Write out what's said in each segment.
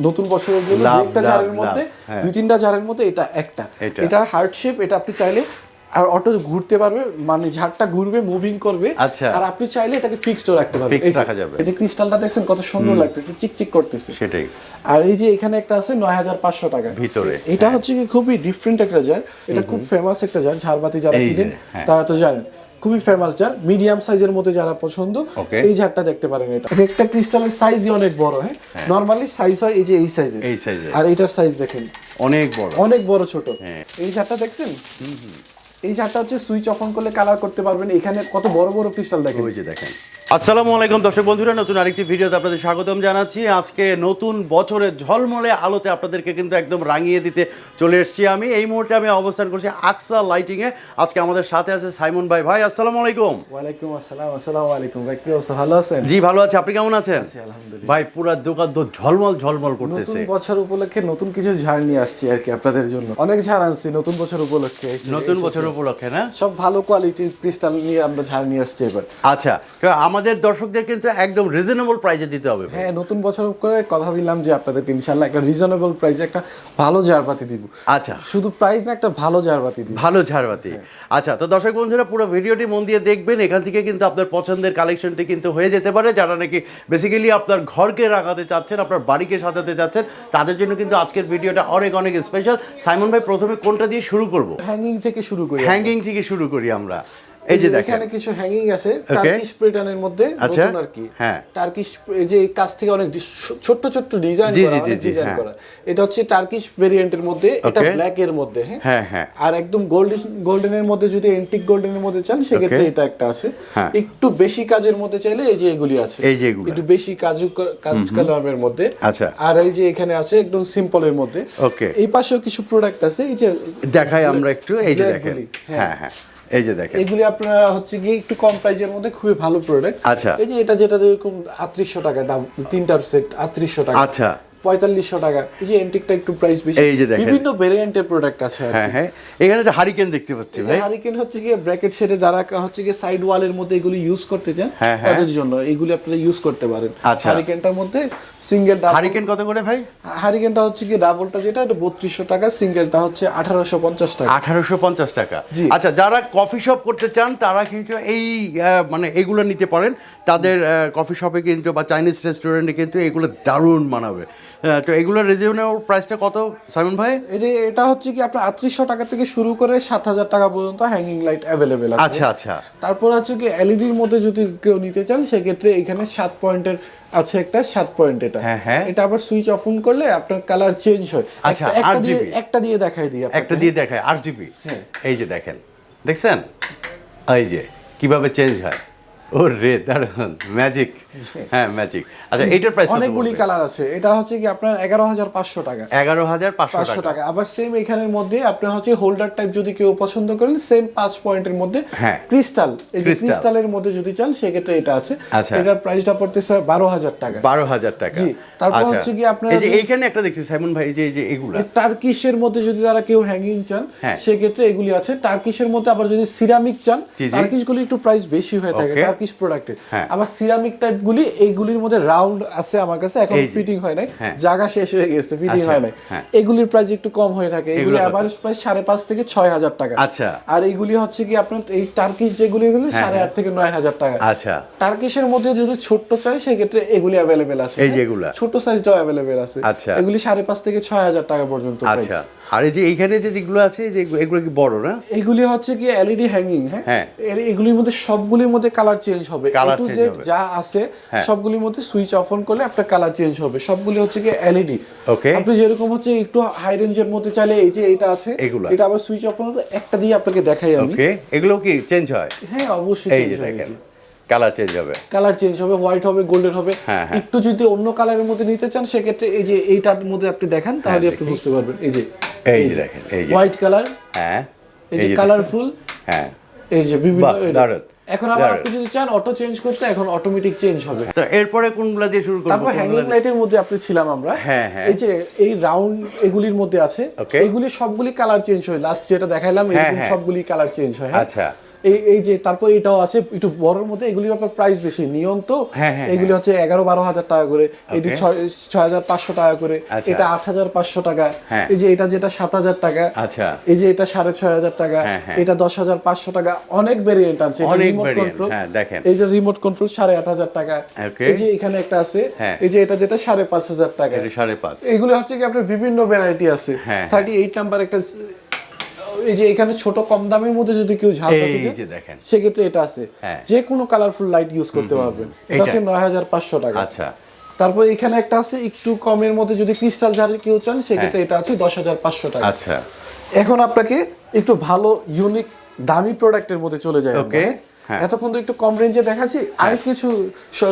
নতুন বছরের জন্য একটা জারের মধ্যে হ্যাঁ। দুই তিনটা জারের মধ্যে এটা একটা। এটা। হার্ট শেপ এটা আপনি চাইলে আর অটো ঘুরতে পারবে মানে ঝাড়টা ঘুরবে মুভিং করবে। আচ্ছা। আর আপনি চাইলে এটাকে ফিক্সড রাখতে পারবেন। যে- রাখা যাবে। এই যে ক্রিস্টালটা দেখছেন কত সুন্দর লাগতেছে চিকচিক করতেছে। সেটাই। আর এই যে এখানে একটা আছে নয় হাজার পাঁচশো টাকা। ভিতরে, এটা হচ্ছে কি খুবই ডিফারেন্ট একটা জার এটা খুব ফেমাস একটা জার ঝাড়বাতি যারা কিনেন হ্যাঁ। তারা তো জানেন। খুবই ফেমাস জার মিডিয়াম সাইজের মধ্যে যারা পছন্দ এই জারটা দেখতে পারেন এটা। একটা ক্রিস্টালের সাইজই অনেক বড় হ্যাঁ? নরমালি সাইজ হয় এই যে এই সাইজের এই সাইজের আর এটার সাইজ দেখেন। অনেক বড়। অনেক বড় ছোট। হ্যাঁ। এই জারটা দেখছেন? এই ঝাড়টা হচ্ছে সুইচ অফ অন করলে কালার করতে পারবেন। এখানে কত বড় বড় ক্রিস্টাল দেখেন। ওই যে দেখেন। আসসালামু আলাইকুম দর্শক বন্ধুরা নতুন আরেকটি ভিডিওতে আপনাদের স্বাগতম জানাচ্ছি। আজকে নতুন বছরের ঝলমলে আলোতে আপনাদেরকে কিন্তু একদম রাঙিয়ে দিতে চলে এসেছি আমি। এই মুহূর্তে আমি অবস্থান করছি আকসা লাইটিং এ। আজকে আমাদের সাথে আছে সাইমন ভাই। ভাই আসসালামু আলাইকুম। ওয়ালাইকুম আসসালাম আসসালামু আলাইকুম ভাই। কি অবস্থা? ভালো আছেন? জি ভালো আছে। আপনি কেমন আছেন? আলহামদুলিল্লাহ। ভাই পুরো দোকান তো ঝলমল ঝলমল করতেছে। নতুন বছর উপলক্ষে নতুন কিছু ঝাড় নিয়ে আসছি আর কি আপনাদের জন্য। অনেক ঝাড় আনছি নতুন বছর উপলক্ষে। নতুন বছর উপলক্ষে না? সব ভালো কোয়ালিটির ক্রিস্টাল নিয়ে আমরা ঝাড় নিয়ে আসছি এবার। আচ্ছা আমাদের দর্শকদের কিন্তু একদম রিজনেবল প্রাইজে দিতে হবে হ্যাঁ নতুন বছর করে কথা দিলাম যে আপনাদের ইনশাল্লাহ একটা রিজনেবল প্রাইজে একটা ভালো ঝাড়বাতি দিব। আচ্ছা। শুধু প্রাইস না একটা ভালো ঝাড়বাতি দিব। ভালো ঝাড়বাতি আচ্ছা তো দর্শক বন্ধুরা পুরো ভিডিওটি মন দিয়ে দেখবেন। এখান থেকে কিন্তু আপনার পছন্দের কালেকশনটি কিন্তু হয়ে যেতে পারে যারা নাকি বেসিক্যালি আপনার ঘরকে রাখাতে চাচ্ছেন আপনার বাড়িকে সাজাতে চাচ্ছেন তাদের জন্য কিন্তু আজকের ভিডিওটা অনেক অনেক স্পেশাল সাইমন ভাই প্রথমে কোনটা দিয়ে শুরু করব? হ্যাঙ্গিং থেকে শুরু করি হ্যাঙ্গিং থেকে শুরু করি আমরা। এই যে দেখেন। এখানে কিছু হ্যাঙ্গিং আছে টার্কিশ প্যাটার্নের মধ্যে আচ্ছা। নতুন আর কি। হ্যাঁ। টার্কিশ যে এই থেকে অনেক ছোট্ট ছোট্ট ডিজাইন করা ডিজাইন হ্যাঁ। করা। এটা হচ্ছে টার্কিশ ভেরিয়েন্টের মধ্যে এটা ব্ল্যাক এর মধ্যে হ্যাঁ? হ্যাঁ হ্যাঁ। আর একদম গোল্ডেন গোল্ডেনের মধ্যে যদি এন্টিক গোল্ডেনের মধ্যে চান সেক্ষেত্রে এটা একটা আছে। হ্যাঁ। একটু বেশি কাজের মধ্যে চাইলে এই যে এগুলি আছে। এই যে এগুলো। একটু বেশি কাজু কাজ কালামের মধ্যে। আচ্ছা। আর এই যে এখানে আছে একদম সিম্পলের মধ্যে। Okay. এই পাশেও কিছু প্রোডাক্ট আছে এই যে দেখাই আমরা একটু এই যে দেখেন। হ্যাঁ হ্যাঁ। এই যে দেখেন। এগুলি আপনারা হচ্ছে গিয়ে একটু কম প্রাইসের মধ্যে খুবই ভালো প্রোডাক্ট আচ্ছা। এই যে এটা যেটা এরকম আটত্রিশশো টাকা দাম তিনটার সেট আটত্রিশশো টাকা। আচ্ছা। পঁয়তাল্লিশশো টাকা। এই যে এন্টিকটা একটু প্রাইস বেশি। এই যে দেখেন। বিভিন্ন ভেরিয়েন্টের প্রোডাক্ট আছে হ্যাঁ হ্যাঁ। এখানে যে হারিকেন দেখতে পাচ্ছি ভাই। হারিকেন হচ্ছে গিয়ে ব্র্যাকেট সেটে যারা হচ্ছে সাইড ওয়ালের মধ্যে এগুলি ইউজ করতে চান হ্যাঁ, হ্যাঁ। তাদের জন্য এগুলি আপনারা ইউজ করতে পারেন। আচ্ছা। হারিকেনটার মধ্যে সিঙ্গেল ডাবল হারিকেন কত করে ভাই? হারিকেনটা হচ্ছে ডাবলটা যেটা এটা বত্রিশশো টাকা সিঙ্গেলটা হচ্ছে আঠারোশো পঞ্চাশ টাকা। আঠারোশো পঞ্চাশ টাকা। আচ্ছা যারা কফি শপ করতে চান তারা কিন্তু এই মানে এগুলো নিতে পারেন। তাদের কফি শপে কিন্তু বা চাইনিজ রেস্টুরেন্টে কিন্তু এগুলো দারুণ মানাবে। তো এগুলোর রিজনেবল প্রাইসটা কত সাইমন ভাই? এটা এটা হচ্ছে কি আপনার আটত্রিশশো টাকা থেকে শুরু করে সাত হাজার টাকা পর্যন্ত হ্যাঙ্গিং লাইট অ্যাভেলেবেল আছে। আচ্ছা আচ্ছা। তারপর হচ্ছে কি এলইডির মধ্যে যদি কেউ নিতে চান সেক্ষেত্রে এখানে সাত পয়েন্টের আছে একটা সাত পয়েন্ট এটা। হ্যাঁ, হ্যাঁ। এটা আবার সুইচ অফ অন করলে আপনার কালার চেঞ্জ হয়। আচ্ছা, একটা- দিয়ে একটা দিয়ে দেখাই দিই আপনাকে। একটা দিয়ে দেখায় আট জিবি হ্যাঁ। এই যে দেখেন দেখছেন? এই যে কীভাবে চেঞ্জ হয়? ও রে দারুণ ম্যাজিক হ্যাঁ ম্যাজিক আচ্ছা এইটার প্রাইস অনেকগুলি কালার আছে। এটা হচ্ছে কি আপনার এগারো হাজার পাঁচশো টাকা। এগারো হাজার পাঁচশো টাকা। আবার সেম এখানের মধ্যে আপনার হচ্ছে হোল্ডার টাইপ যদি কেউ পছন্দ করেন সেম পাঁচ পয়েন্টের মধ্যে হ্যাঁ। ক্রিস্টাল এই যে ক্রিস্টালের মধ্যে যদি চান সেক্ষেত্রে এটা আছে। আচ্ছা। এটার প্রাইসটা পড়তেছে বারো হাজার টাকা। বারো হাজার টাকা। জি, তারপর আচ্ছা। হচ্ছে কি আপনার এই যে এইখানে একটা দেখছি সাইমন ভাই যে এই যে এগুলা। টার্কিশের মধ্যে যদি তারা কেউ হ্যাঙ্গিং চান হ্যাঁ। সেক্ষেত্রে এগুলি আছে। টার্কিশের মধ্যে আবার যদি সিরামিক চান জি, জি। গুলি একটু প্রাইস বেশি হয়ে থাকে. টার্কিশ প্রোডাক্টের হ্যাঁ। আবার সিরামিক টাইপ গুলি এইগুলির মধ্যে রাউন্ড আছে আমার কাছে এখন ফিটিং হয় নাই হ্যাঁ। জায়গা শেষ হয়ে গেছে ফিটিং আচ্ছা, হয় নাই হ্যাঁ। এগুলির প্রাইস একটু কম হয়ে থাকে এগুলি এগুলো? অ্যাভারেজ প্রাইস সাড়ে পাঁচ থেকে ছয় হাজার টাকা আচ্ছা। আর এইগুলি হচ্ছে কি আপনার এই টার্কিশ যেগুলি হ্যাঁ, সাড়ে। আট থেকে নয় হাজার টাকা আচ্ছা টার্কিশের মধ্যে যদি ছোট্ট চাই সেক্ষেত্রে এগুলি অ্যাভেলেবেল আছে এই যেগুলা? ছোট সাইজটাও অ্যাভেলেবেল আছে আচ্ছা। এগুলি সাড়ে পাঁচ থেকে ছয় হাজার টাকা পর্যন্ত। আচ্ছা আর এই যে এইখানে যে যেগুলো আছে যে এগুলো- এগুলো কি বড় না এগুলি হচ্ছে কি এলইডি হ্যাঙ্গিং হ্যাঁ হ্যাঁ। এগুলির মধ্যে সবগুলির মধ্যে কালার চেঞ্জ হবে টু জেড যা আছে হ্যাঁ। সবগুলির মধ্যে সুইচ অফ অন করলে আপনার কালার চেঞ্জ হবে। সবগুলি হচ্ছে কি এলইডি Okay. আপনি যেরকম হচ্ছে একটু হাই রেঞ্জের মধ্যে চাইলে এই যে এটা আছে এটা আবার সুইচ অফ অন একটা দিয়ে আপনাকে দেখাই আমি। ওকে এগুলো কি চেঞ্জ হয়? হ্যাঁ অবশ্যই এই যে দেখেন কালার চেঞ্জ হবে। কালার চেঞ্জ হবে হোয়াইট হবে গোল্ডেন হবে। হ্যাঁ, হ্যাঁ। একটু যদি অন্য কালারের মধ্যে নিতে চান সেক্ষেত্রে এই যে এইটার মধ্যে আপনি দেখান তাহলে আপনি বুঝতে পারবেন। এই যে এই যে দেখেন এই যে। হোয়াইট কালার হ্যাঁ এই যে কালারফুল হ্যাঁ। এই যে বিভিন্ন। দারুণ। এখন আবার আপনি যদি চান অটো চেঞ্জ করতে এখন অটোমেটিক চেঞ্জ হবে তো এরপরে কোনগুলা দিয়ে শুরু করব তারপর হ্যাঙ্গিং লাইটের মধ্যে আপনি ছিলাম আমরা হ্যাঁ, হ্যাঁ। এই যে এই রাউন্ড এগুলির মধ্যে আছে. এগুলি সবগুলি কালার চেঞ্জ হয় লাস্ট যেটা দেখাইলাম হ্যাঁ, এরকম হ্যাঁ। সবগুলি কালার চেঞ্জ হয় হ্যাঁ? আচ্ছা। এই এই যে তারপর এটাও আছে একটু বড়র মধ্যে এগুলির আপনার প্রাইস বেশি নিয়ন তো হ্যাঁ, হ্যাঁ, এগুলি হচ্ছে এগারো বারো হাজার টাকা করে এটি ছয় হাজার পাঁচশো টাকা করে আচ্ছা। এটা আট হাজার পাঁচশো টাকা হ্যাঁ। এই যে এটা যেটা সাত হাজার টাকা আচ্ছা এই যে এটা সাড়ে ছয় হাজার টাকা হ্যাঁ, হ্যাঁ। এটা দশ হাজার পাঁচশো টাকা অনেক ভেরিয়েন্ট আছে। হ্যাঁ। এই যে রিমোট কন্ট্রোল সাড়ে আট হাজার টাকা এই যে এখানে একটা আছে হ্যাঁ। এই যে এটা যেটা সাড়ে পাঁচ হাজার টাকা সাড়ে পাঁচ এগুলো হচ্ছে কি আপনার বিভিন্ন ভ্যারাইটি আছে হ্যাঁ, থার্টি এইট নাম্বার একটা এই যে এখানে ছোট কম দামের মধ্যে যদি কেউ ঝাল দেখেন। সেক্ষেত্রে এটা আছে হ্যাঁ। যে কোনো কালারফুল লাইট ইউজ করতে পারবেন এটা হচ্ছে নয় হাজার পাঁচশো টাকা আচ্ছা তারপর এখানে একটা আছে একটু কমের মধ্যে যদি ক্রিস্টাল ঝাড়ে কেউ চান সেক্ষেত্রে এটা আছে দশ হাজার পাঁচশো টাকা হ্যাঁ। আচ্ছা এখন আপনাকে একটু ভালো ইউনিক দামি প্রোডাক্টের মধ্যে চলে যায় হ্যাঁ? হ্যাঁ। এতক্ষণ তো একটু কম রেঞ্জে দেখাচ্ছি আর কিছু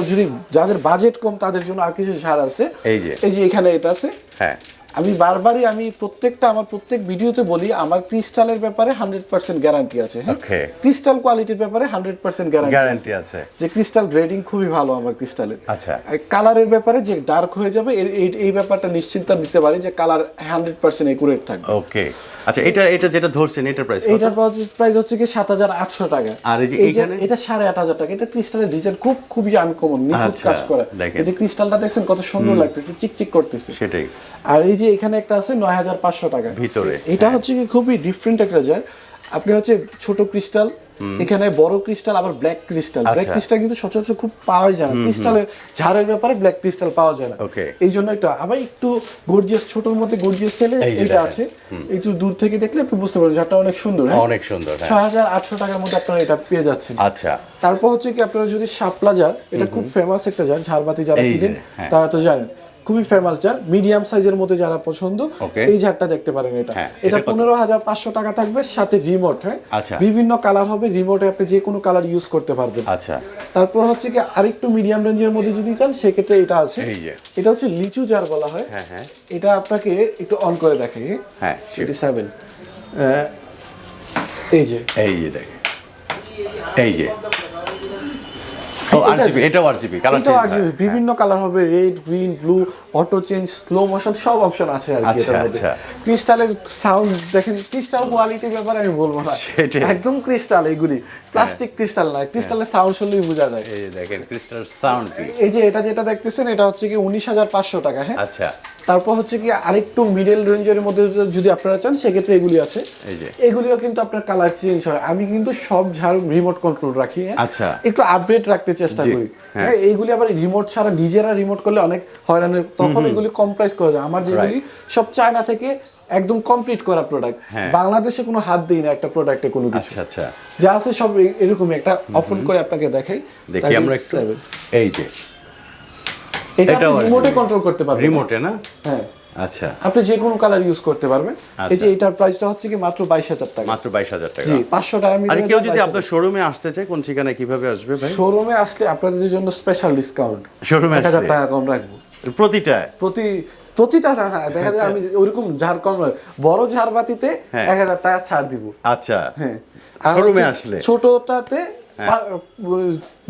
যদি যাদের বাজেট কম তাদের জন্য আর কিছু ছাড় আছে এই যে। এই যে এখানে এটা আছে হ্যাঁ আমি বারবারই আমি প্রত্যেকটা আমার প্রত্যেক ভিডিওতে বলি আমার ক্রিস্টালের ব্যাপারে হান্ড্রেড পার্সেন্ট গ্যারান্টি আছে হ্যাঁ. ক্রিস্টাল কোয়ালিটির ব্যাপারে হান্ড্রেড পার্সেন্ট গ্যারান্টি আছে। যে ক্রিস্টাল গ্রেডিং খুবই ভালো আমার ক্রিস্টালের। আচ্ছা। কালারের ব্যাপারে যে ডার্ক হয়ে যাবে এই এই ব্যাপারটা নিশ্চিন্ত নিতে পারি যে কালার হান্ড্রেড পার্সেন্ট একুরেট থাকবে। ওকে আচ্ছা এটা এটা যেটা ধরছেন এটার প্রাইস এইটার প্রাইস হচ্ছে কি সাত হাজার আটশো টাকা। আর এই যে এই এইখানে? এটা সাড়ে আট হাজার টাকা। এটা ক্রিস্টালের ডিজাইন খুব খুবই আনকমন নিখুঁত আচ্ছা, কাজ করা। এই যে ক্রিস্টালটা দেখছেন কত সুন্দর লাগতেছে চিকচিক করতেছে। সেটাই। আর এই যে এখানে একটা আছে নয় হাজার পাঁচশো টাকা। ভিতরে, এটা হচ্ছে কি খুবই ডিফারেন্ট একটা জার আপনি হচ্ছে ছোট ক্রিস্টাল এখানে বড় ক্রিস্টাল আবার ব্ল্যাক ক্রিস্টাল ব্ল্যাক। ক্রিস্টাল কিন্তু সচরাচর খুব পাওয়া যায় না। ক্রিস্টালের ঝাড়ের ব্যাপারে ব্ল্যাক ক্রিস্টাল পাওয়া যায় না। এই জন্য এটা আবার একটু গর্জিয়াস ছোটর মধ্যে গর্জিয়াস স্টাইলে এটা আছে। একটু দূর থেকে দেখলে আপনি বুঝতে পারবেন ঝাড়টা অনেক সুন্দর হ্যাঁ? অনেক সুন্দর হ্যাঁ। ছয় হাজার আটশো টাকার মধ্যে আপনারা এটা পেয়ে যাচ্ছেন। আচ্ছা। তারপর হচ্ছে কি আপনারা যদি শাপলা জার এটা খুব ফেমাস একটা জার ঝাড়বাতি যারা কিনেন হ্যাঁ। তারা তো জানেন। খুবই ফেমাস জার মিডিয়াম সাইজের মধ্যে যারা পছন্দ এই জারটা দেখতে পারেন এটা। হ্যাঁ, এটা পনেরো হাজার পাঁচশো টাকা থাকবে সাথে রিমোট হ্যাঁ? আচ্ছা। বিভিন্ন কালার হবে রিমোটে আপনি যে কোনো কালার ইউজ করতে পারবেন। আচ্ছা। তারপর হচ্ছে কি আরেকটু মিডিয়াম রেঞ্জের মধ্যে যদি চান সেক্ষেত্রে এটা আছে। এই যে। এটা হচ্ছে লিচু জার বলা হয়। হ্যাঁ হ্যাঁ। এটা আপনাকে একটু অন করে দেখাই হ্যাঁ? এটি সেভেন এই যে। এই যে দেখ। এই যে। এটাও কালার এটাও বিভিন্ন কালার হবে red green blue auto change slow motion সব অপশন আছে আর কি আচ্ছা, এটার মধ্যে। আচ্ছা। ক্রিস্টালের সাউন্ড দেখেন ক্রিস্টাল কোয়ালিটির ব্যাপারে আমি বলব না। একদম ক্রিস্টাল এগুলি। প্লাস্টিক ক্রিস্টাল না ক্রিস্টালের সাউন্ড শুনলেই বোঝা যায়। এই দেখেন ক্রিস্টাল সাউন্ড এই যে এটা যেটা দেখতেছেন এটা হচ্ছে কি উনিশ হাজার পাঁচশো টাকা হ্যাঁ? আচ্ছা। তারপর হচ্ছে কি আরেকটু মিডল রেঞ্জের মধ্যে যদি আপনারা চান সেক্ষেত্রে এগুলি আছে। এগুলিও কিন্তু আপনার কালার চেঞ্জ হয়। আমি কিন্তু সব ঝাড় রিমোট কন্ট্রোল রাখি হ্যাঁ? আচ্ছা। একটু আপডেট রাখতে চেষ্টা করি। হ্যাঁ। হ্যাঁ এইগুলি আবার রিমোট ছাড়া নিজেরা রিমোট করলে অনেক হয়রান হয়। তখন এগুলি কম প্রাইস করা যায়। আমার যেগুলি সব চায়না থেকে একদম কমপ্লিট করা প্রোডাক্ট হ্যাঁ। বাংলাদেশে কোনো হাত দিই না একটা প্রোডাক্টে কোনো কিছু। আচ্ছা আচ্ছা। যা আছে সব এরকমই একটা অফন করে আপনাকে দেখাই। দেখি আমরা একটু। এই যে। এটা রিমোটে কন্ট্রোল করতে পারবেন। রিমোটে না? হ্যাঁ। আচ্ছা। আপনি যে কোনো কালার ইউজ করতে পারবেন। আচ্ছা। এই যে এটার প্রাইসটা হচ্ছে কি মাত্র বাইশ হাজার টাকা। মাত্র বাইশ হাজার টাকা। জি পাঁচশো টাকা আর কেউ যদি আপনার শোরুমে আসতে চায় কোন ঠিকানায় কীভাবে আসবে ভাই? শোরুমে আসলে আপনাদের জন্য স্পেশাল ডিসকাউন্ট শোরুমে এক হাজার আসলে টাকা কম রাখব। প্রতিটায় প্রতি প্রতিটা না, হ্যাঁ দেখা যায় আমি ঝাড় কম বড় ঝাড়বাতিতে হ্যাঁ। এক হাজার টাকা ছাড় দিব। আচ্ছা। হ্যাঁ। আর শোরুমে আসলে? ছোটটাতে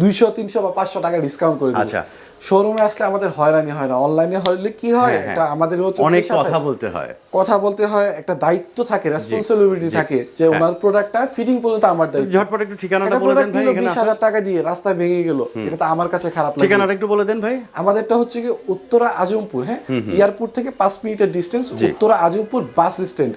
দুইশো তিনশো বা পাঁচশো টাকা ডিসকাউন্ট করে দিব। আচ্ছা। শোরুমে আসলে আমাদের হয়রানি হয় না। অনলাইনে হলে কি হয়? হ্যাঁ, হ্যাঁ। এটা আমাদের অনেক কথা বলতে হয়। কথা বলতে হয় একটা দায়িত্ব থাকে রেসপন্সিবিলিটি থাকে যে ওনার প্রোডাক্টটা ফিটিং পর্যন্ত আমার দায়িত্ব। ঝটপট একটু ঠিকানাটা বলে দেন ভাই এখানে বিশ আসার। হাজার টাকা দিয়ে রাস্তা ভেঙে গেল। এটা তো আমার কাছে খারাপ লাগে। ঠিকানাটা একটু বলে দেন ভাই। আমাদেরটা হচ্ছে কি উত্তরা আজমপুর হ্যাঁ? এয়ারপোর্ট থেকে পাঁচ মিনিটের distance Uttara Azampur bus stand.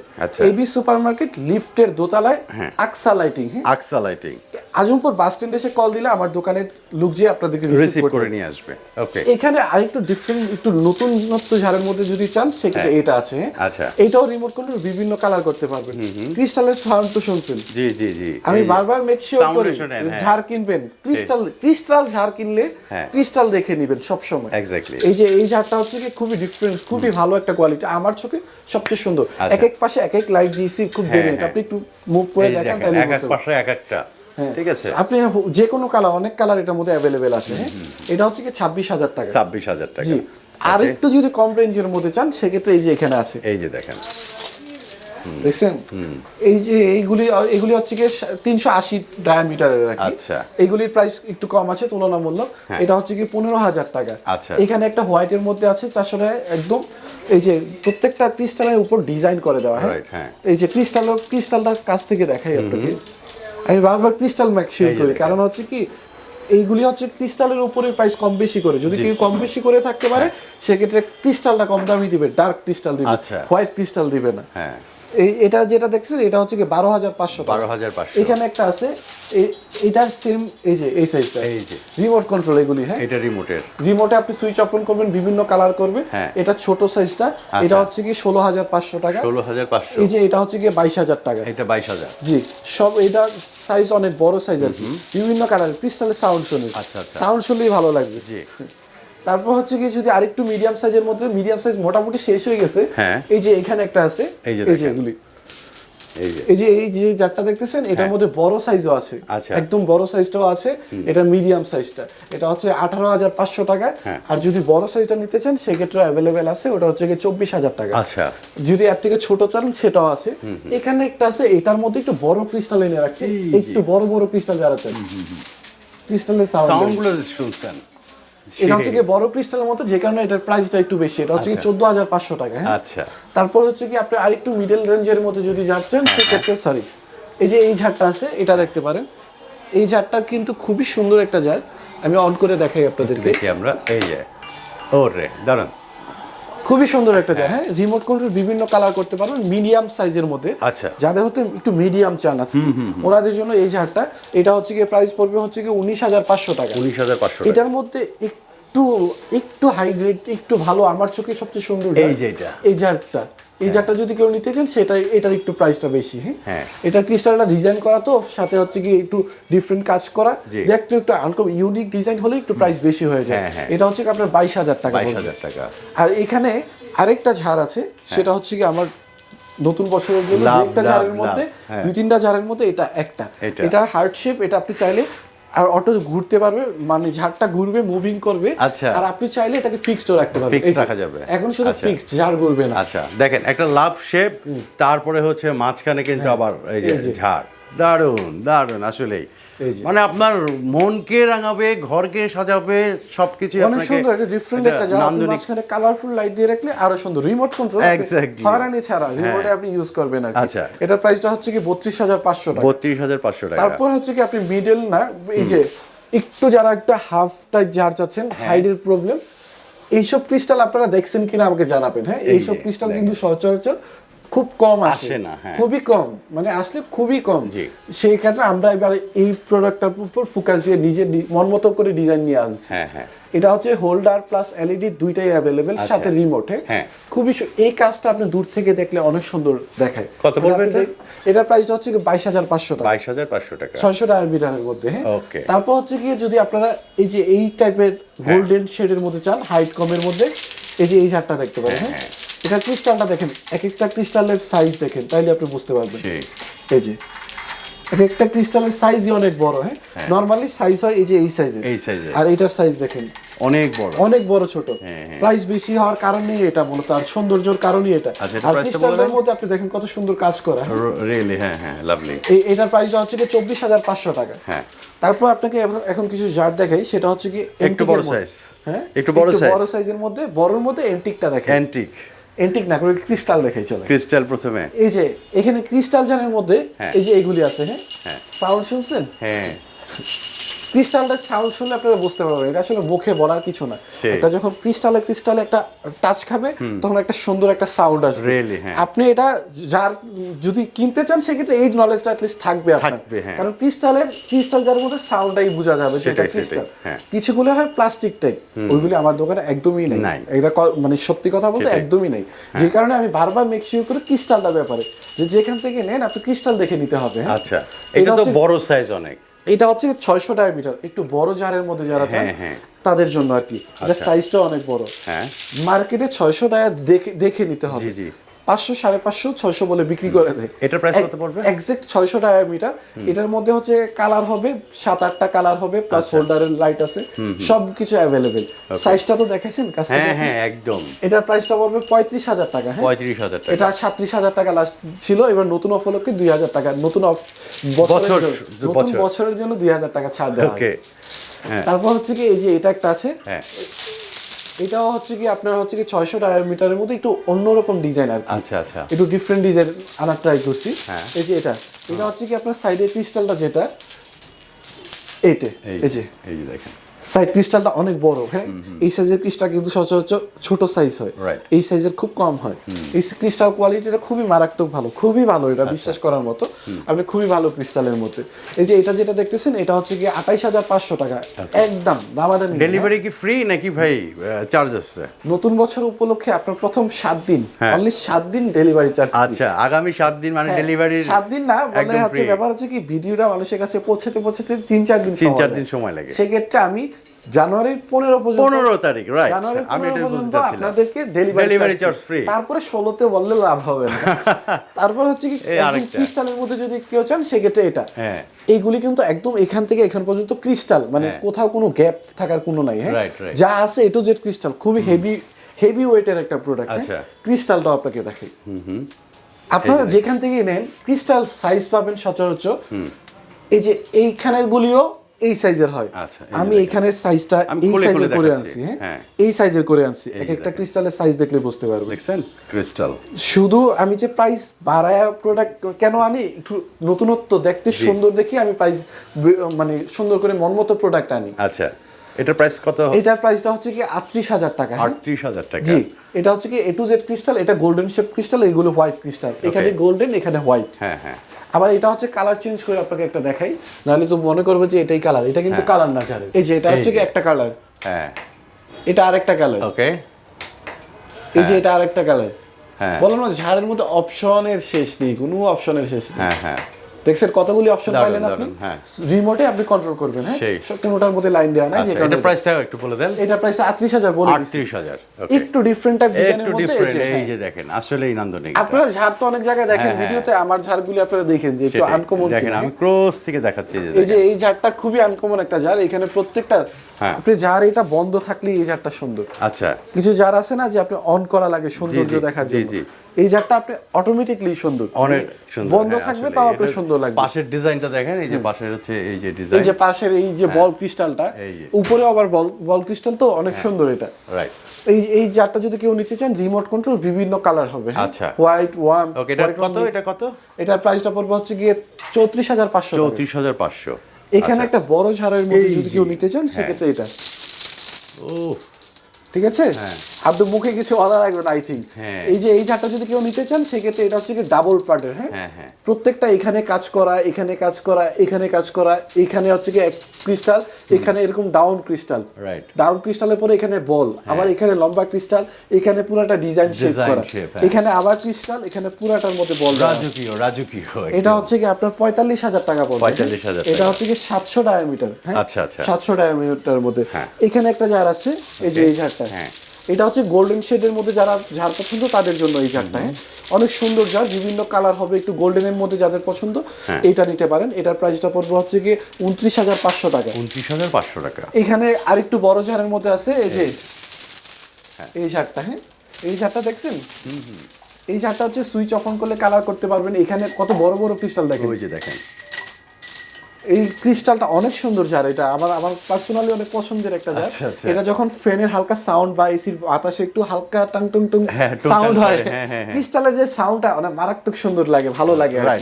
AB super market লিফটের দোতলায় আকসা লাইটিং হ্যাঁ? আকসা লাইটিং আজমপুর বাস স্ট্যান্ডে এসে কল দিলে আমার দোকানের লোক যে আপনাদেরকে রিসিভ করে নিয়ে আসবে ওকে এখানে আরেকটু ডিফারেন্ট একটু নতুন নতুন ঝাড়ের মধ্যে যদি চান সেক্ষেত্রে এটা আছে হ্যাঁ? আচ্ছা। এটাও রিমোট কন্ট্রোল বিভিন্ন কালার করতে পারবেন ক্রিস্টালের সাউন্ড তো শুনছেন জি জি জি আমি বারবার মেক শিওর করি হ্যাঁ। ঝাড় কিনবেন ক্রিস্টাল ক্রিস্টাল ঝাড় কিনলে হ্যাঁ। ক্রিস্টাল দেখে নেবেন সব সময় Exactly. এই যে এই ঝাড়টা হচ্ছে কি খুবই ডিফারেন্ট খুবই ভালো একটা কোয়ালিটি আমার চোখে সবচেয়ে সুন্দর আচ্ছা। এক এক পাশে এক এক লাইট দিয়েছি খুব হ্যাঁ, ভেরিয়েন্ট হ্যাঁ। আপনি একটু মুভ করে দেখেন এক এক পাশে এক একটা হ্যাঁ। ঠিক আছে। আপনি যে কোনো কালার অনেক কালার এটার মধ্যে অ্যাভেলেবেল আছে। হ্যাঁ এটা হচ্ছে কি ছাব্বিশ হাজার টাকা। ছাব্বিশ হাজার টাকা। আর একটু যদি কম রেঞ্জের মধ্যে চান সেক্ষেত্রে এই যে এখানে আছে। এই যে দেখেন। দেখছেন? এই যে এইগুলি এগুলি হচ্ছে কি তিনশো আশি ডায়ামিটারের আচ্ছা। এইগুলির প্রাইস একটু কম আছে তুলনামূলক। এটা হচ্ছে কি পনেরো হাজার টাকা। আচ্ছা। এখানে একটা হোয়াইটের মধ্যে আছে চারশো একদম। এই যে প্রত্যেকটা ক্রিস্টালের উপর ডিজাইন করে দেওয়া হয়? হ্যাঁ। এই যে ক্রিস্টাল ক্রিস্টালটার কাছ থেকে দেখাই আপনাকে। আমি বারবার ক্রিস্টাল ম্যাক করি। কারণ হচ্ছে কি এইগুলি হচ্ছে ক্রিস্টালের উপরে প্রাইস কম বেশি করে। যদি কেউ কম বেশি করে থাকতে পারে সেক্ষেত্রে ক্রিস্টালটা কম দামি দিবে ডার্ক ক্রিস্টাল দিবে আচ্ছা। হোয়াইট ক্রিস্টাল দিবে না। হ্যাঁ। এই এটা যেটা দেখছেন এটা হচ্ছে কি বারো হাজার পাঁচশো বারো হাজার পাঁচশো। এখানে একটা আছে এটার সেম এই যে এই সাইজটা এই যে। রিমোট কন্ট্রোল এগুলি হ্যাঁ? এটা রিমোটের রিমোটে আপনি সুইচ অফ অন করবেন বিভিন্ন কালার করবেন। হ্যাঁ। এটা ছোট সাইজটা এটা হচ্ছে কি ষোলো হাজার পাঁচশো টাকা। ষোলো হাজার পাঁচশো। এই যে এটা হচ্ছে কি বাইশ হাজার টাকা। এটা বাইশ হাজার। জি সব এটা সাইজ অনেক বড় সাইজ আর কি। বিভিন্ন কালার ক্রিস্টালের সাউন্ড শুনে। আচ্ছা, আচ্ছা। সাউন্ড শুনলেই ভালো লাগবে। জি। তারপর হচ্ছে কি যদি আরেকটু মিডিয়াম সাইজের মধ্যে মিডিয়াম সাইজ মোটামুটি শেষ হয়ে গেছে। হ্যাঁ। এই যে এখানে একটা আছে এই যে। এগুলি। এই যে। এই যে জারটা দেখতেছেন এটার মধ্যে বড় সাইজও আছে। আচ্ছা। একদম বড় সাইজটাও আছে এটা মিডিয়াম সাইজটা এটা হচ্ছে আঠারো হাজার পাঁচশো টাকা। হ্যাঁ। আর যদি বড় সাইজটা নিতে চান সেক্ষেত্রে অ্যাভেলেবেল আছে ওটা হচ্ছে গিয়ে চব্বিশ হাজার টাকা। আচ্ছা। যদি এর থেকে ছোট চান সেটাও আছে। এখানে একটা আছে এটার মধ্যে একটু বড় ক্রিস্টাল এনে রাখছি। একটু বড় বড় ক্রিস্টাল যারা চান ক্রিস্টালের সাউন্ড শুনছেন। এটা হচ্ছে কি বড় ক্রিস্টালের মতো যে কারণে এটার প্রাইসটা একটু বেশি। এটা হচ্ছে কি চোদ্দ হাজার পাঁচশো টাকা হ্যাঁ? আচ্ছা। তারপর হচ্ছে কি আপনি আরেকটু মিডল রেঞ্জের মতো যদি যাচ্ছেন হ্যাঁ, সেক্ষেত্রে সরি এই যে এই ঝাড়টা আছে এটা দেখতে পারেন। এই ঝাড়টা কিন্তু খুবই সুন্দর একটা ঝাড়। আমি অন করে দেখাই আপনাদের দেখি আমরা এই যে ওরে দাঁড়ান। খুবই সুন্দর একটা জায়গা। হ্যাঁ রিমোট কন্ট্রোল বিভিন্ন কালার করতে পারবেন মিডিয়াম সাইজের মধ্যে। আচ্ছা। যাদের হতে একটু মিডিয়াম চান আপনি ওনাদের জন্য এই ঝাড়টা এটা হচ্ছে গিয়ে প্রাইস পড়বে হচ্ছে গিয়ে উনিশ হাজার পাঁচশো টাকা। উনিশ হাজার পাঁচশো এটার মধ্যে একটু একটু হাই গ্রেড একটু ভালো আমার চোখে সবচেয়ে সুন্দর এই যে এটা। এই জারটা এই জারটা যদি কেউ নিতে চান সেটাই এটার একটু প্রাইসটা বেশি হ্যাঁ হ্যাঁ। এটা ক্রিস্টালটা ডিজাইন করা তো সাথে হচ্ছে কি একটু ডিফারেন্ট কাজ করা। দেখতে একটু আনকম ইউনিক ডিজাইন হলে একটু প্রাইস বেশি হয়ে যায় হ্যাঁ, হ্যাঁ। এটা হচ্ছে কি আপনার বাইশ হাজার টাকা বাইশ। হাজার টাকা আর এখানে আরেকটা ঝাড় আছে সেটা হচ্ছে কি আমার নতুন বছরের জন্য একটা ঝাড়ের মধ্যে হ্যাঁ। দুই তিনটা ঝাড়ের মধ্যে এটা একটা এটা। এটা হার্ট শেপ এটা আপনি চাইলে আর অটো ঘুরতে পারবে মানে ঝাড়টা ঘুরবে মুভিং করবে আচ্ছা। আর আপনি চাইলে এটাকে ফিক্সড রাখতে পারবেন ফিক্সড রাখা যাবে। এখন শুধু আচ্ছা। ফিক্সড ঝাড় ঘুরবে না আচ্ছা দেখেন একটা লাভ শেপ তারপরে হচ্ছে মাঝখানে কিন্তু আবার এই যে হ্যাঁ। ঝাড় দারুণ দারুণ আসলেই। মানে আপনার মনকে রাঙাবে ঘরকে সাজাবে সবকিছু অনেক সুন্দর এটা ডিফারেন্ট একটা আপনি মাঝখানে কালারফুল লাইট দিয়ে রাখলে আরও সুন্দর। Remote control. হয়রানি ছাড়া রিমোটে আপনি ইউজ করবেন আর আচ্ছা। এটার প্রাইসটা হচ্ছে কি বত্রিশ হাজার পাঁচশো টাকা। বত্রিশ হাজার পাঁচশো টাকা। তারপর হচ্ছে কি আপনি মিডল না এই যে একটু যারা একটা হাফ টাইপ জার চাচ্ছেন হ্যাঁ। হাইডের প্রবলেম এইসব ক্রিস্টাল আপনারা দেখছেন কিনা আমাকে জানাবেন। হ্যাঁ এইসব ক্রিস্টাল কিন্তু সচরাচর খুব কম আসে। না, হ্যাঁ। খুবই কম মানে আসলে খুবই কম। সেই ক্ষেত্রে আমরা এবার এই প্রোডাক্টটার উপর ফোকাস দিয়ে নিজের ডি- মন মতো করে ডিজাইন নিয়ে আনছি। হ্যাঁ হ্যাঁ। এটা হচ্ছে হোল্ডার প্লাস এলইডি দুইটাই অ্যাভেলেবেল আচ্ছা। সাথে রিমোটে হ্যাঁ। খুবই এই কাজটা আপনি দূর থেকে দেখলে অনেক সুন্দর দেখায়। কত মানে পড়বে এটার প্রাইসটা হচ্ছে বাইশ হাজার পাঁচশো টাকা। বাইশ হাজার পাঁচশো টাকা। ছয়শো টাকা মিটারের মধ্যে হ্যাঁ. তারপর হচ্ছে গিয়ে যদি আপনারা এই যে এই টাইপের গোল্ডেন শেডের মধ্যে চান হাইট কমের মধ্যে এই যে এই ঝাড়টা দেখতে পারেন হ্যাঁ। এটা ক্রিস্টালটা দেখেন এক একটা ক্রিস্টালের সাইজ দেখেন তাইলে আপনি বুঝতে পারবেন। এই যে এক একটা ক্রিস্টালের সাইজই অনেক বড় হ্যাঁ? নর্মালি সাইজ হয় এই যে এই সাইজের এই সাইজে আর এটার সাইজ দেখেন অনেক বড়। অনেক বড় ছোট। হ্যাঁ, হ্যাঁ। প্রাইস বেশি হওয়ার কারণেই এটা মূলত আর সৌন্দর্যের কারণই এটা। আচ্ছা, আর ক্রিস্টালের মধ্যে আপনি দেখেন কত সুন্দর কাজ করা হ্যাঁ? রিয়েলি হ্যাঁ হ্যাঁ লাভলি এই এটার প্রাইসটা হচ্ছে কি চব্বিশ হাজার পাঁচশো টাকা। হ্যাঁ। তারপর আপনাকে এখন- কিছু জার দেখাই সেটা হচ্ছে কি একটু বড় সাইজ হ্যাঁ? একটু বড় size। বড় সাইজের মধ্যে বড়র মধ্যে এন্টিকটা দেখেন অ্যান্টিক এন্টিক না করে ক্রিস্টাল দেখাই চলে। ক্রিস্টাল প্রথমে। এই যে এখানে ক্রিস্টাল জারের মধ্যে হ্যাঁ। এই যে এগুলি আছে হ্যাঁ? হ্যাঁ। সাউন্ড শুনছেন হ্যাঁ। ক্রিস্টালটা সাউন্ড শুনলে আপনারা বুঝতে পারবেন এটা আসলে মুখে বলার কিছু না। এটা যখন ক্রিস্টালে ক্রিস্টালে একটা টাচ খাবে তখন একটা সুন্দর একটা সাউন্ড আসবে। Really, হ্যাঁ। আপনি এটা যার যদি কিনতে চান সেক্ষেত্রে এই নলেজটা অ্যাটলিস্ট থাকবে আপনার। হ্যাঁ। কারণ ক্রিস্টালের ক্রিস্টাল যার মধ্যে সাউন্ডটাই বোঝা যাবে সেটাই, ক্রিস্টাল হ্যাঁ। কিছুগুলো হয় প্লাস্টিক টাইপ ওইগুলি আমার দোকানে একদমই নেই। এটা মানে সত্যি কথা বলতে। একদমই নেই। যে কারণে আমি বারবার মেক শিওর করি ক্রিস্টালটা ব্যাপারে। যে যেখান থেকে নেন আপনি ক্রিস্টাল দেখে নিতে হবে? আচ্ছা। এটা তো বড় সাইজ অনেক। এটা হচ্ছে ছয়শো ডায়ামিটার একটু বড় জারের মধ্যে যারা চান হ্যাঁ, হ্যাঁ। তাদের জন্য আর কি এটা আচ্ছা। সাইজটা অনেক বড় হ্যাঁ মার্কেটে ছয়শো টাকা দেখে দেখে নিতে হবে। পাঁচশো সাড়ে পাঁচশো ছয়শো বলে বিক্রি করে দেয়। এটার price কত পড়বে? এক্সাক্ট ছয়শো টাকা মিটার এটার মধ্যে হচ্ছে কালার হবে সাত আটটা কালার হবে প্লাস। হোল্ডারের লাইট আছে। সব কিছু অ্যাভেলেবেল সাইজটা তো দেখাইছেন কাছ হ্যাঁ হ্যাঁ একদম। এটার প্রাইসটা পড়বে পঁয়ত্রিশ হাজার টাকা হ্যাঁ? পঁয়ত্রিশ হাজার টাকা। এটা সাত্রিশ হাজার টাকা লাস্ট ছিল এবার নতুন উপলক্ষে দুই হাজার টাকা। নতুন অফ- বছর, বছরের নতুন বছর। বছরের জন্য দুই হাজার টাকা ছাড় দেওয়া হ্যাঁ। তারপর হচ্ছে কি এই যে এটা একটা আছে। হ্যাঁ। এটাও হচ্ছে কি আপনার হচ্ছে কি ছয়শো ডায়ামিটারের মধ্যে একটু অন্যরকম ডিজাইন আর আচ্ছা আচ্ছা। একটু ডিফারেন্ট ডিজাইন আনার ট্রাই করছি। হ্যাঁ। এই যে এটা এটা হচ্ছে কি আপনার সাইডে পিস্টালটা যেটা এইটে এই এই যে। এই যে দেখেন। সাইড ক্রিস্টালটা অনেক বড় হ্যাঁ? এই সাইজের ক্রিস্টাল কিন্তু সচরাচর ছোট সাইজ হয়। এই সাইজের খুব কম হয়। এই ক্রিস্টাল কোয়ালিটিটা খুবই মারাত্মক ভালো খুবই ভালো এটা আচ্ছা। বিশ্বাস করার মতো। আপনি খুবই ভালো ক্রিস্টালের মধ্যে। এই যে এটা যেটা দেখতেছেন এটা হচ্ছে কি আঠাইশ হাজার পাঁচশো টাকা। একদম দামাদামি। ডেলিভারি কি ফ্রি নাকি ভাই চার্জ আছে? হ্যাঁ? নতুন বছর উপলক্ষে আপনার প্রথম সাত দিন হ্যাঁ। অনলি সাত দিন ডেলিভারি চার্জ আচ্ছা আগামী সাত দিন মানে ডেলিভারি সাত দিন না একদম হচ্ছে ব্যাপার হচ্ছে কি ভিডিওটা মানুষের কাছে পৌঁছাতে পৌঁছাতে তিন চার দিন তিন চার লাগে। দিন সময় লাগে। সেক্ষেত্রে আমি জানুয়ারির পনেরো পর্যন্ত পনেরো তারিখ রাইট আমি এটা বলতে চাচ্ছিলাম। আপনাদেরকে ডেলিভারি চার্জ free। তারপরে ষোলোতে বললে লাভ হবে না। তারপর হচ্ছে কি। ক্রিস্টালের মধ্যে যদি কেউ চান সেক্ষেত্রে এটা। হ্যাঁ। এইগুলি কিন্তু একদম এখান থেকে এখান পর্যন্ত ক্রিস্টাল মানে হ্যাঁ। কোথাও কোনো গ্যাপ থাকার কোনো নাই হ্যাঁ. যা আছে এটু জেড ক্রিস্টাল খুবই হেভি হেভি ওয়েটের একটা প্রোডাক্ট আচ্ছা। ক্রিস্টালটা আপনাকে দেখাই। আপনারা যেখান থেকে নেন ক্রিস্টাল সাইজ পাবেন সচরাচর এই যে এইখানের গুলিও এই সাইজের হয়। আচ্ছা, আমি। এইখানের সাইজটা এই সাইজের করে আনছি হ্যাঁ? হ্যাঁ। এই সাইজের করে আনছি। এক একটা ক্রিস্টালের সাইজ দেখলে বুঝতে পারবেন। দেখছেন? ক্রিস্টাল। শুধু আমি যে প্রাইস বাড়ায় প্রোডাক্ট কেন আনি? একটু নতুনত্ব দেখতে সুন্দর দেখি আমি প্রাইস মানে সুন্দর করে মনমতো প্রোডাক্ট আনি। আচ্ছা এটার প্রাইস কত? এটার প্রাইসটা হচ্ছে কি আটত্রিশ হাজার টাকা হ্যাঁ? আটত্রিশ হাজার টাকা। জি এটা হচ্ছে কি এ টু জেড ক্রিস্টাল এটা গোল্ডেন শেপ ক্রিস্টাল এগুলো হোয়াইট ক্রিস্টাল এখানে গোল্ডেন এখানে হোয়াইট হ্যাঁ হ্যাঁ। আবার এটা হচ্ছে কালার চেঞ্জ করে আপনাকে একটা দেখাই। নাহলে তো মনে করবে যে এটাই কালার এটা কিন্তু কালার না ছাড়ে এই যে এটা হচ্ছে কি একটা কালার হ্যাঁ। এটা আরেকটা কালার ওকে। এই যে এটা আরেকটা কালার হ্যাঁ। বললাম না ঝাড়ের মধ্যে অপশনের শেষ নেই কোনো অপশনের শেষ নেই। হ্যাঁ হ্যাঁ। দেখছেন কতগুলি অপশন পাইলেন আপনি হ্যাঁ। রিমোটে আপনি কন্ট্রোল করবেন হ্যাঁ। কোনোটার মধ্যে লাইন দেওয়া নাই আচ্ছা প্রাইসটা একটু বলে দেন এটা প্রাইসটা আটত্রিশ হাজার বলে দিচ্ছি। আটত্রিশ হাজার ওকে একটু ডিফারেন্ট টাইপ ডিজাইনের মধ্যে এই ডিফারেন্ট যে, এই হ্যাঁ। যে দেখেন আসলেই নান্দনিক আপনারা ঝাড় তো অনেক জায়গায় দেখেন হ্যাঁ, হ্যাঁ। ভিডিওতে আমার ঝাড়গুলি আপনারা দেখেন যে একটু আনকমন দেখেন আমি ক্রস থেকে দেখাচ্ছি এই যে এই ঝাড়টা খুবই আনকমন একটা ঝাড় এখানে প্রত্যেকটা হ্যাঁ। আপনি ঝাড় এটা বন্ধ থাকলে এই ঝাড়টা সুন্দর আচ্ছা কিছু ঝাড় আছে না যে আপনি অন করা লাগে সৌন্দর্য জি, দেখার জি, জন্য জি। এই ঝাড়টা আপনি অটোমেটিকলি সুন্দর অনেক সুন্দর। বন্ধ হ্যাঁ, থাকবে তাও আপনার সুন্দর লাগবে। পাশের ডিজাইনটা দেখেন এই যে পাশের হচ্ছে এই যে এই যে পাশের এই যে বল ক্রিস্টালটা হ্যাঁ। এই যে। উপরে আবার বল বল ক্রিস্টাল তো অনেক সুন্দর এটা। রাইট এই এই জারটা যদি কেউ নিতে চান রিমোট কন্ট্রোল বিভিন্ন কালার হবে আচ্ছা। হোয়াইট ওয়ান ওকে এটা কত? এটা কত? এটার প্রাইসটা পড়বে হচ্ছে গিয়ে চৌত্রিশ হাজার পাঁচশো চৌত্রিশ হাজার পাঁচশো। এখানে একটা বড় ঝাড়ের মধ্যে যদি কেউ নিতে চান সেক্ষেত্রে এটা। ও ঠিক আছে? আপনার মুখে কিছু অনা লাগবে না আই থিঙ্ক হ্যাঁ। এই যে এই ঝাড়টা যদি কেউ নিতে চান সেক্ষেত্রে এটা হচ্ছে কি ডাবল পার্টের হ্যাঁ? হ্যাঁ হ্যাঁ। প্রত্যেকটা এখানে কাজ করা এখানে কাজ করা এখানে কাজ করা এখানে হচ্ছে কি এক ক্রিস্টাল এখানে এরকম ডাউন ক্রিস্টাল রাইট ডাউন ক্রিস্টালের পরে এখানে বল আবার এখানে লম্বা ক্রিস্টাল এখানে পুরাটা ডিজাইন শেপ করা। হ্যাঁ। এখানে আবার ক্রিস্টাল এখানে পুরাটার মধ্যে বল। রাজকীয় রাজকীয় এটা হচ্ছে কি আপনার পঁয়তাল্লিশ হাজার টাকা পড়বে 45,000 এটা হচ্ছে কি সাতশো ডায়ামিটার হ্যাঁ? আচ্ছা, আচ্ছা। সাতশো ডায়ামিটার মধ্যে। হ্যাঁ। এখানে একটা জার আছে এই যে এই ঝাড়টা হ্যাঁ। এটা হচ্ছে গোল্ডেন শেডের মধ্যে যারা ঝাড় পছন্দ তাদের জন্য এই ঝাড়টা হ্যাঁ। অনেক সুন্দর ঝাড় বিভিন্ন কালার হবে একটু গোল্ডেনের মধ্যে যাদের পছন্দ এটা নিতে পারেন। এটার প্রাইসটা পড়বে হচ্ছে কি উনত্রিশ হাজার পাঁচশো টাকা। উনত্রিশ হাজার পাঁচশো টাকা। এখানে আরেকটু বড় ঝাড়ের মধ্যে আছে এই যে হ্যাঁ। এই ঝাড়টা হ্যাঁ। এই ঝাড়টা দেখছেন? এই ঝাড়টা হচ্ছে সুইচ অফ অন করলে কালার করতে পারবেন। এখানে কত বড় বড় ক্রিস্টাল দেখেন। ওই যে দেখেন। এই ক্রিস্টালটা অনেক সুন্দর ঝাড় এটা। আমার আমার পার্সোনালি অনেক পছন্দের একটা ঝাড় আচ্ছা, আচ্ছা। এটা যখন ফ্যানের হালকা সাউন্ড বা এসির বাতাসে একটু হালকা টাং টুং টুং সাউন্ড হয় হ্যাঁ, হ্যাঁ, হ্যাঁ। ক্রিস্টালের যে সাউন্ডটা অনেক মারাত্মক সুন্দর লাগে ভালো লাগে হ্যাঁ।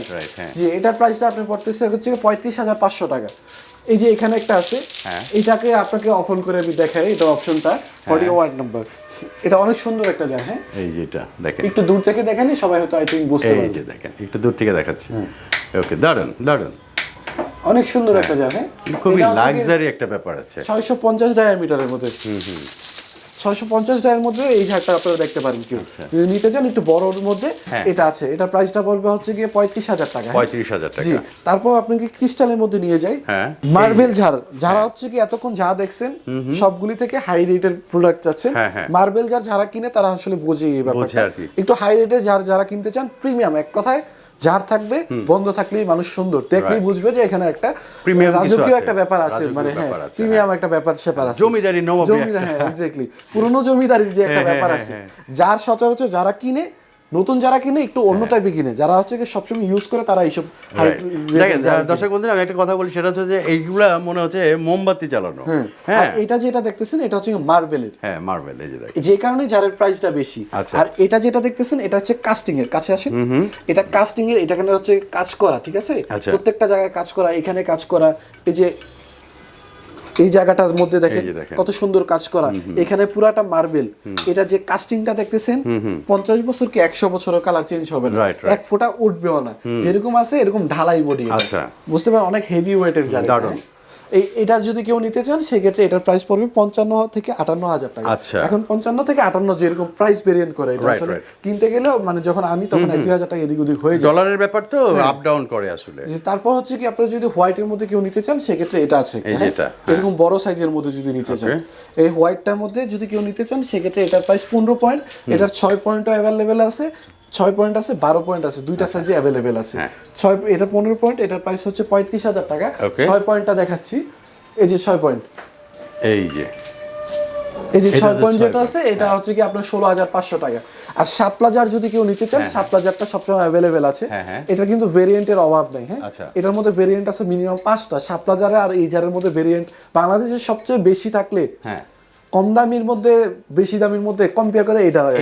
যে এটার প্রাইসটা আপনি পড়তেছে হচ্ছে পঁয়ত্রিশ হাজার পাঁচশো টাকা। এই যে এখানে একটা আছে হ্যাঁ। এটাকে আপনাকে অফন করে আমি দেখাই এটা অপশনটা ফর্টি ওয়ার্ড নাম্বার এটা অনেক সুন্দর একটা যায় হ্যাঁ? এই যেটা দেখেন। একটু দূর থেকে দেখেনি সবাই হয়তো আই থিঙ্ক বুঝতে পারবে। এই যে দেখেন একটু দূর থেকে দেখাচ্ছি। ওকে দারুণ দারুণ অনেক সুন্দর একটা যায় হ্যাঁ খুবই লাক্সারি একটা ব্যাপার আছে। ছয়শো পঞ্চাশ ডায়ামিটারের মধ্যে। ছয়শো পঞ্চাশ ডায়ের মধ্যে এই ঝাড়টা আপনারা দেখতে পারেন কেউ। যদি নিতে চান একটু বড়র মধ্যে হ্যাঁ। এটা আছে। এটা প্রাইসটা পড়বে হচ্ছে গিয়ে পঁয়ত্রিশ হাজার টাকা। হ্যাঁ? পঁয়ত্রিশ হাজার জি। টাকা তারপর আপনাকে ক্রিস্টালের মধ্যে নিয়ে যাই। হ্যাঁ। মার্বেল ঝাড়। যারা হচ্ছে কি এতক্ষণ যা দেখছেন সবগুলি থেকে হাই রেটের প্রোডাক্ট আছে হ্যাঁ, হ্যাঁ। মার্বেল যার যারা কিনে তারা আসলে বোঝে এই ব্যাপারটা। একটু হাই রেটের যার যারা কিনতে চান প্রিমিয়াম এক কথায় যার থাকবে বন্ধ থাকলেই মানুষ সুন্দর। দেখলেই বুঝবে যে এখানে একটা রাজকীয় একটা ব্যাপার আছে মানে হ্যাঁ প্রিমিয়াম একটা ব্যাপার সেপার আছে। জমিদারি নবাবী জমিদার হ্যাঁ এক্স্যাক্টলি পুরনো জমিদারির যে একটা হ্যাঁ, ব্যাপার হ্যাঁ, আছে হ্যাঁ। যার সচরাচর যারা কিনে নতুন যারা কিনে একটু অন্য টাইপে কিনে। যারা হচ্ছে কি সবসময় ইউজ করে তারা এইসব দেখেন কিনে। দর্শক বন্ধুরা আমি একটা কথা বলি সেটা হচ্ছে যে এইগুলা মনে হচ্ছে মোমবাতি চালানো হ্যাঁ। হ্যাঁ। এটা যেটা দেখতেছেন এটা হচ্ছে মার্বেলের। হ্যাঁ মার্বেল এই যে যে কারণে জারের প্রাইসটা বেশি। আচ্ছা। আর এটা যেটা দেখতেছেন এটা হচ্ছে কাস্টিং এর কাছে আসেন। এটা কাস্টিং এর এটা এখানে হচ্ছে কাজ করা ঠিক আছে? আচ্ছা। প্রত্যেকটা জায়গায় কাজ করা এখানে কাজ করা। এই যে এই জায়গাটার মধ্যে দেখেন কত সুন্দর কাজ করা। এখানে পুরাটা মার্বেল। এটা যে কাস্টিংটা দেখতেছেন পঞ্চাশ বছর কি একশো বছরের কালার চেঞ্জ হবে না. এক ফোঁটা উঠবেও না। যেরকম আছে এরকম ঢালাই বডি আচ্ছা। বুঝতে পারেন অনেক হেভি ওয়েটের জায়গা এটা যদি কেউ নিতে চান সেক্ষেত্রে এটার প্রাইস পড়বে পঞ্চান্ন থেকে আটান্ন হাজার টাকা। আচ্ছা। এখন পঞ্চান্ন থেকে আটান্ন যেরকম প্রাইস ভেরিয়েন্ট করে এটা আসলে কিনতে গেলেও মানে যখন আমি তখন এক দুই হাজার টাকা এদিক ওদিক হয়ে যায়। ডলারের ব্যাপার তো হ্যাঁ। আপ ডাউন করে আসলে। তারপর হচ্ছে কি আপনারা যদি হোয়াইটের মধ্যে কেউ নিতে চান সেক্ষেত্রে এটা আছে। হ্যাঁ? যেটা, এরকম বড় সাইজের মধ্যে যদি নিতে চান। এই হোয়াইটটার মধ্যে যদি কেউ নিতে চান সেক্ষেত্রে এটার প্রাইস পনেরো পয়েন্ট এটার ছয় পয়েন্টও অ্যাভেলেবেল আছে। ছয় পয়েন্ট আছে বারো পয়েন্ট আছে দুইটা সাইজে অ্যাভেলেবেল আছে। হ্যাঁ। ছয় এটা পনেরো পয়েন্ট এটার প্রাইস হচ্ছে পঁয়ত্রিশ হাজার টাকা। ছয় পয়েন্টটা দেখাচ্ছি। এই যে ছয় পয়েন্ট এই যে। এই যে ছয় পয়েন্ট যেটা আছে এটা হচ্ছে কি আপনার ষোলো হাজার পাঁচশো টাকা। আর সাপলাজার যদি কেউ নিতে চান সাপলাজারটা সবসময় অ্যাভেলেবেল আছে। হ্যাঁ, হ্যাঁ। এটা কিন্তু ভেরিয়েন্টের অভাব নেই হ্যাঁ। আচ্ছা। এটার মধ্যে ভেরিয়েন্ট আছে মিনিমাম পাঁচটা। সাপলাজারে আর এই জারের মধ্যে ভেরিয়েন্ট বাংলাদেশের সবচেয়ে বেশি থাকলে হ্যাঁ। কম দামির মধ্যে বেশি দামির মধ্যে কম্পেয়ার করে এটা হয়ে।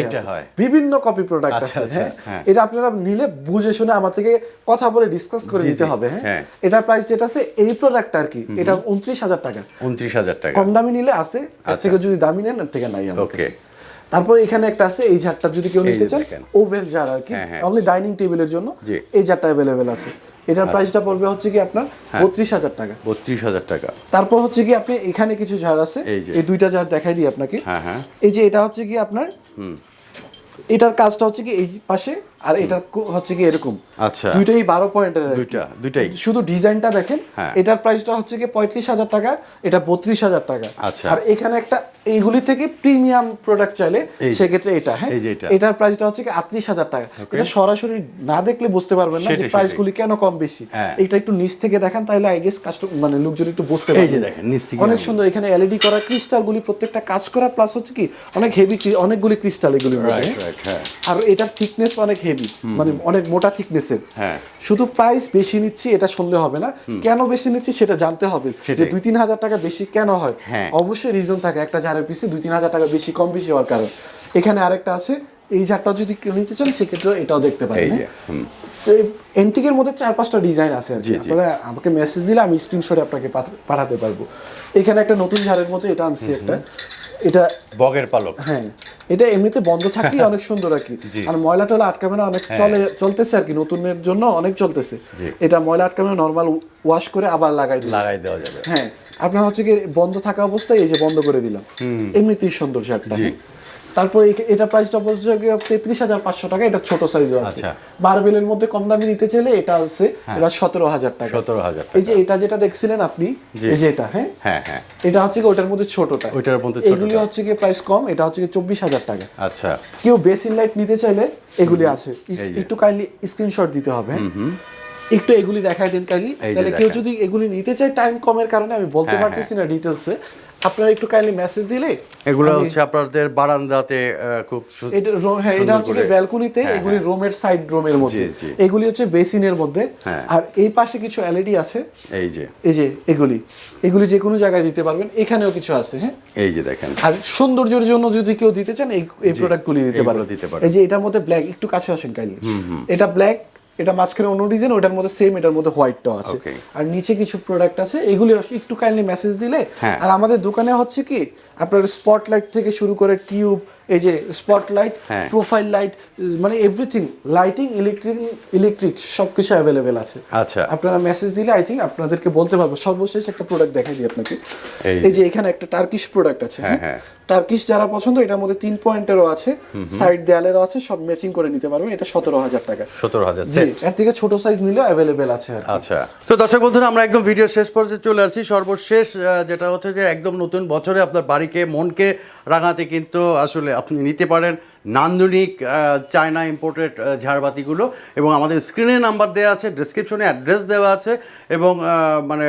বিভিন্ন কপি প্রোডাক্ট আচ্ছা, আছে আচ্ছা, হ্যাঁ হ্যাঁ। এটা আপনারা নিলে বুঝে শুনে আমার থেকে কথা বলে ডিসকাস করে নিতে হবে হ্যাঁ। হ্যাঁ এটার প্রাইস যেটা আছে এই প্রোডাক্ট আর কি এটা উনত্রিশ হাজার টাকা উনত্রিশ হাজার টাকা কম দামি নিলে আছে এর আচ্ছা। থেকে যদি দামি নেন এর থেকে নাই Okay. তারপর এখানে একটা আছে এই ঝাড়টা যদি কেউ নিতে চান ওভেল জার আর কি। অনলি ডাইনিং টেবিলের জন্য। এই ঝাড়টা অ্যাভেলেবেল আছে এটার প্রাইসটা পড়বে হচ্ছে কি আপনার বত্রিশ হাজার টাকা। বত্রিশ হাজার টাকা। তারপর হচ্ছে কি আপনি এখানে কিছু ঝাড় আছে এই দুইটা ঝাড় দেখাই দিই আপনাকে। হ্যাঁ, হ্যাঁ। এই যে এটা হচ্ছে কি আপনার এটার কাজটা হচ্ছে কি এই পাশে আর এটা হচ্ছে কি এরকম। আচ্ছা। দুইটাই বারো পয়েন্টের দুইটা দুইটাই। শুধু ডিজাইনটা দেখেন হ্যাঁ। এটার প্রাইসটা হচ্ছে কি পঁয়ত্রিশ হাজার টাকা এটা বত্রিশ হাজার টাকা। আচ্ছা। আর এখানে একটা এইগুলি থেকে প্রিমিয়াম প্রোডাক্ট চাইলে সেক্ষেত্রে এটা হ্যাঁ। এটার প্রাইসটা হচ্ছে কি আটত্রিশ হাজার টাকা। এটা সরাসরি না দেখলে বুঝতে পারবেন না যে প্রাইসগুলি কেন কম বেশি। হ্যাঁ। এটা একটু নিচ থেকে দেখান তাহলে আই গেস কাস্টম মানে লোকজন একটু বুঝতে পারবে যে দেখেন, নিচ থেকে অনেক সুন্দর এখানে এলইডি করা ক্রিস্টালগুলি প্রত্যেকটা কাজ করা প্লাস হচ্ছে কি অনেক হেভি অনেকগুলি ক্রিস্টাল রাইট হ্যাঁ। আর এটার থিকনেস অনেক হেভি মানে অনেক মোটা থিকনেসের হ্যাঁ। শুধু প্রাইস বেশি নিচ্ছি এটা শুনলে হবে না। কেন বেশি নিচ্ছি সেটা জানতে হবে যে দুই তিন হাজার টাকা বেশি কেন হয়? হ্যাঁ। অবশ্যই রিজন থাকে একটা জারের পিছে দুই তিন হাজার টাকা বেশি কম বেশি হওয়ার কারণ। এখানে আরেকটা আছে এই জারটা যদি কেউ নিতে চান সেক্ষেত্রে এটাও দেখতে পারেন যে হ্যাঁ? এন্টিকের মধ্যে চার পাঁচটা ডিজাইন আছে আর কি। আপনারা আমাকে মেসেজ দিলে আমি স্ক্রিনশট আপনাকে পাঠাতে পারব। এখানে একটা নতুন ঝাড়ের মধ্যে এটা আনছি একটা। এটা বগের পালক। হ্যাঁ এটা এমনিতে বন্ধ থাকলেই অনেক সুন্দর আর কি। আর ময়লা টয়লা আটকাবে না অনেক চলে চলতেছে আর কি নতুনের জন্য অনেক চলতেছে। এটা ময়লা আটকাবে না নর্মাল ওয়াশ করে আবার লাগাই দিলাম লাগাই দেওয়া যাবে। হ্যাঁ আপনার হচ্ছে কি বন্ধ থাকা অবস্থায় এই যে বন্ধ করে দিলাম। এমনিতেই সুন্দর শার্টটা। তারপর এটা প্রাইসটা বলছে তেত্রিশ হাজার পাঁচশো টাকা এটা ছোট সাইজও আছে। আচ্ছা। বারবেলের মধ্যে কম দামি নিতে চাইলে এটা আছে এটা সতেরো হাজার টাকা। সতেরো হাজার এই যে এটা যেটা দেখছিলেন আপনি এই যে এটা হ্যাঁ? হ্যাঁ হ্যাঁ। এটা হচ্ছে কি ওটার মধ্যে ছোটটা। ওইটার মধ্যে। এগুলি হচ্ছে কি প্রাইস কম এটা হচ্ছে কি চব্বিশ হাজার টাকা। আচ্ছা। কেউ বেসিন লাইট নিতে চাইলে এগুলি আছে। একটু কাইন্ডলি স্ক্রিনশট দিতে হবে হ্যাঁ? একটু এগুলি দেখাই দিন কাইন্ডলি তাহলে কেউ যদি এগুলি নিতে চায় টাইম কমের কারণে আমি বলতে হ্যাঁ, পারতেছি না ডিটেলসে আপনারা একটু কাইন্ডলি মেসেজ দিলে এগুলো হচ্ছে আপনাদের বারান্দাতে খুব এটা হ্যাঁ এটা হচ্ছে ব্যালকনিতে হ্যাঁ, এগুলি রুমের সাইড রুমের মধ্যে। এগুলি হচ্ছে বেসিনের মধ্যে। হ্যাঁ। আর এই পাশে কিছু এলইডি আছে। এই যে। এই যে এগুলি। এগুলি যে কোনো জায়গায় দিতে পারবেন। এখানেও কিছু আছে হ্যাঁ? এই যে দেখেন। আর সৌন্দর্যের জন্য যদি কেউ দিতে চান এই প্রোডাক্টগুলি দিতে পারবেন। এই যে এটার মধ্যে ব্ল্যাক একটু কাছে আসেন কাইন্ডলি এটা ব্ল্যাক এটা মাঝখানে অন্য ডিজাইন ওটার মধ্যে সেম এটার মধ্যে হোয়াইটটাও আছে। আর নিচে কিছু প্রোডাক্ট আছে এগুলি একটু কাইন্ডলি মেসেজ দিলে। হ্যাঁ। আর আমাদের দোকানে হচ্ছে কি আপনার স্পটলাইট থেকে শুরু করে টিউব এই যে স্পটলাইট হ্যাঁ। প্রোফাইল লাইট মানে এভরিথিং লাইটিং ইলেকট্রিক ইলেকট্রিক সবকিছু অ্যাভেলেবেল আছে। আচ্ছা। আপনারা মেসেজ দিলে আই থিঙ্ক আপনাদেরকে বলতে পারব। সর্বশেষ একটা প্রোডাক্ট দেখাই দিই আপনাকে। এই যে। এখানে একটা টার্কিশ প্রোডাক্ট আছে হ্যাঁ, হ্যাঁ। টার্কিশ যারা পছন্দ এটার মধ্যে তিন পয়েন্টেরও আছে সাইড দেয়ালেরও আছে সব ম্যাচিং করে নিতে পারবেন। এটা সতেরো হাজার টাকা। সতেরো হাজার জি এর থেকে ছোট সাইজ নিলেও অ্যাভেলেবেল আছে আচ্ছা। তো দর্শক বন্ধুরা আমরা একদম ভিডিও শেষ পর্যায়ে চলে আসছি। সর্বশেষ যেটা হচ্ছে যে একদম নতুন বছরে আপনার বাড়িকে মনকে রাঙাতে কিন্তু আসলে আপনি নিতে পারেন। নান্দনিক চায়না ইম্পোর্টেড ঝাড়বাতিগুলো এবং আমাদের স্ক্রিনে নাম্বার দেওয়া আছে ডিসক্রিপশনে অ্যাড্রেস দেওয়া আছে এবং মানে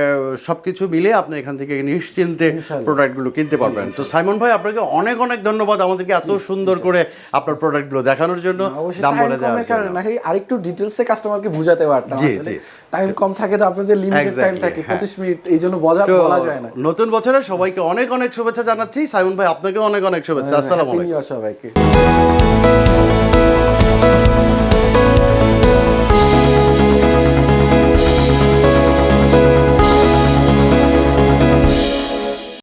সব কিছু মিলে আপনি এখান থেকে নিশ্চিন্তে প্রোডাক্টগুলো কিনতে পারবেন। তো সাইমন ভাই আপনাকে অনেক অনেক ধন্যবাদ আমাদেরকে এত সুন্দর করে আপনার প্রোডাক্টগুলো দেখানোর জন্য দাম বলে দেওয়ার কারণে আরেকটু ডিটেলসে কাস্টমারকে বুঝাতে পারতাম আসলে। টাইম কম থাকে তো আপনাদের লিমিটেড টাইম থাকে হ্যাঁ। পঁচিশ মিনিট এই জন্য বলা বলা যায় না। নতুন বছরে সবাইকে অনেক অনেক শুভেচ্ছা জানাচ্ছি। সাইমন ভাই আপনাকেও অনেক অনেক শুভেচ্ছা। আসসালামু হ্যাপি আলাইকুম। নিউ ইয়ার সবাইকে